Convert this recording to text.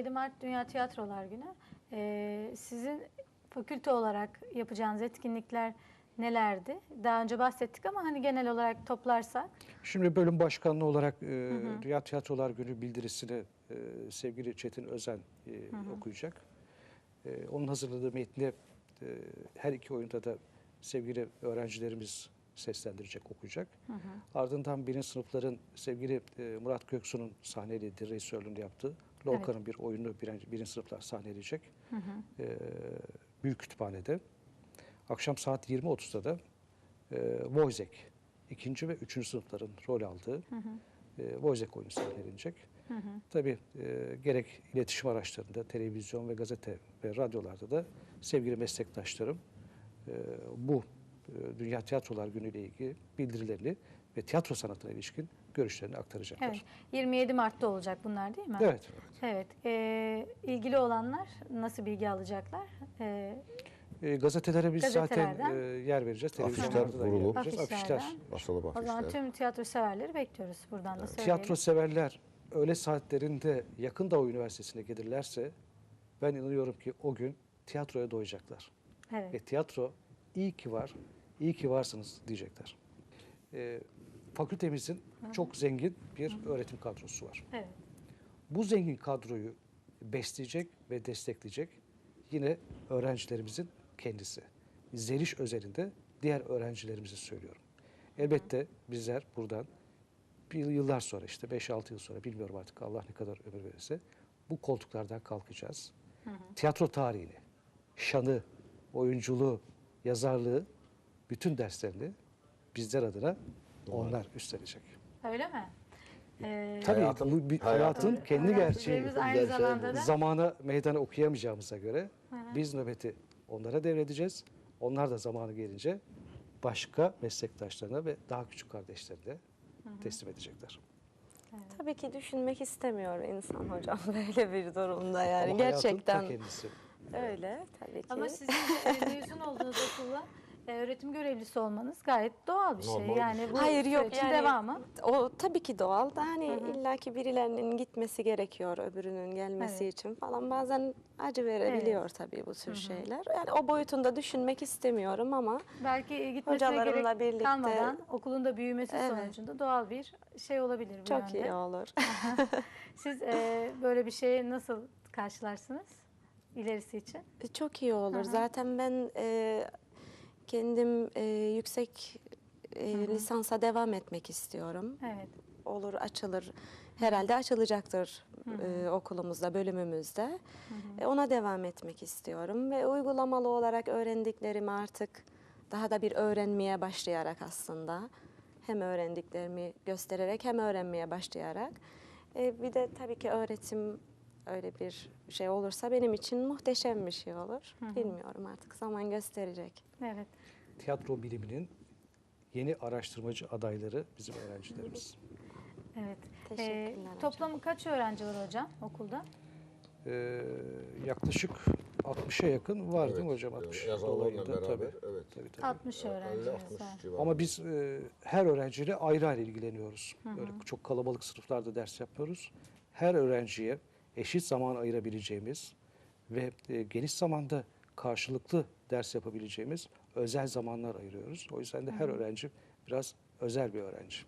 27 Mart Dünya Tiyatrolar Günü. Ee, sizin fakülte olarak yapacağınız etkinlikler nelerdi? Daha önce bahsettik ama hani genel olarak toplarsak. Şimdi bölüm başkanlığı olarak e, Dünya Tiyatrolar Günü bildirisini e, sevgili Çetin Özen e, okuyacak. E, onun hazırladığı metni e, her iki oyunda da sevgili öğrencilerimiz seslendirecek, okuyacak. Ardından birinci sınıfların sevgili e, Murat Göksu'nun sahnelediği, rejisörlüğünü yaptığı Lorca'nın bir oyununu birinci, birinci sınıflar sahneleyecek. E, Büyük Kütüphane'de. Akşam saat 20.30'da da e, Wojciech ikinci ve üçüncü sınıfların rol aldığı e, Wojciech oyunu sahnelenecek. Tabii e, gerek iletişim araçlarında, televizyon ve gazete ve radyolarda da sevgili meslektaşlarım e, bu Dünya Tiyatrolar Günü ile ilgili bildirilerini ve tiyatro sanatına ilişkin görüşlerini aktaracaklar. Evet. 27 Mart'ta olacak bunlar değil mi? Evet. Evet. Ee, ilgili olanlar nasıl bilgi alacaklar? Ee, E, gazetelere biz zaten Gazetelerden. e, yer vereceğiz. Afişler Televizyonlarda da yer vurulup-. Afişler. Basılı o zaman afişler. tüm tiyatro severleri bekliyoruz buradan da söyleyelim. Tiyatro severler öğle saatlerinde yakın Doğu Üniversitesi'ne gelirlerse ben inanıyorum ki o gün tiyatroya doyacaklar. Evet. Ve tiyatro iyi ki var, iyi ki varsınız diyecekler. Ee, fakültemizin çok zengin bir öğretim kadrosu var. Evet. Bu zengin kadroyu besleyecek ve destekleyecek yine öğrencilerimizin kendisi. Zeliş özelinde diğer öğrencilerimize söylüyorum. Elbette bizler buradan bir yıllar sonra işte 5-6 yıl sonra bilmiyorum artık Allah ne kadar ömür verirse bu koltuklardan kalkacağız. Tiyatro tarihini, şanı, oyunculuğu, yazarlığı bütün derslerini bizler adına onlar üstlenecek. Öyle mi? Ee, Tabii Hayatın- bu bir hayatın- hayatın kendi gerçeği. aynı zamanda da Zamana meydanı okuyamayacağımıza göre biz nöbeti onlara devredeceğiz. Onlar da zamanı gelince başka meslektaşlarına ve daha küçük kardeşlerine teslim edecekler. Tabii ki düşünmek istemiyor insan hocam böyle bir durumda yani Ama gerçekten kendisi. öyle tabii ki. Ama sizin mezun e, öğretim görevlisi olmanız gayet doğal bir şey. Normal bir Yani şey. bu Hayır yok sürecin yani devamı. o tabii ki doğal da hani illaki birilerinin gitmesi gerekiyor öbürünün gelmesi Evet. için falan bazen acı verebiliyor tabii bu tür şeyler. Yani o boyutunda düşünmek istemiyorum ama Belki gitmesine Hocalarımla gerek birlikte- kalmadan okulun da büyümesi Evet. sonucunda doğal bir şey olabilir bu çok yönde. iyi olur. Siz e, böyle bir şeyi nasıl karşılarsınız ilerisi için? Çok iyi olur. Zaten ben e, kendim e, yüksek e, lisansa devam etmek istiyorum. Evet. Olur açılır. Herhalde açılacaktır e, okulumuzda, bölümümüzde. E, ona devam etmek istiyorum ve uygulamalı olarak öğrendiklerimi artık daha da bir öğrenmeye başlayarak aslında hem öğrendiklerimi göstererek hem öğrenmeye başlayarak e, bir de tabii ki öğretim öyle bir şey olursa benim için muhteşem bir şey olur. Bilmiyorum artık zaman gösterecek. Evet. Tiyatro biliminin yeni araştırmacı adayları bizim öğrencilerimiz. Evet. Teşekkürler hocam. toplam kaç öğrenci var hocam okulda? Ee, yaklaşık 60'a yakın var değil mi hocam? 60 Yazarlarla dolayında beraber, tabii. evet. Tabii, tabii. 60 öğrencimiz 50-60 var. civarında. Ama biz e, her öğrenciyle ayrı ayrı ilgileniyoruz. Böyle çok kalabalık sınıflarda ders yapmıyoruz. Her öğrenciye eşit zaman ayırabileceğimiz ve e, geniş zamanda karşılıklı ders yapabileceğimiz özel zamanlar ayırıyoruz. O yüzden de her öğrenci biraz özel bir öğrenci.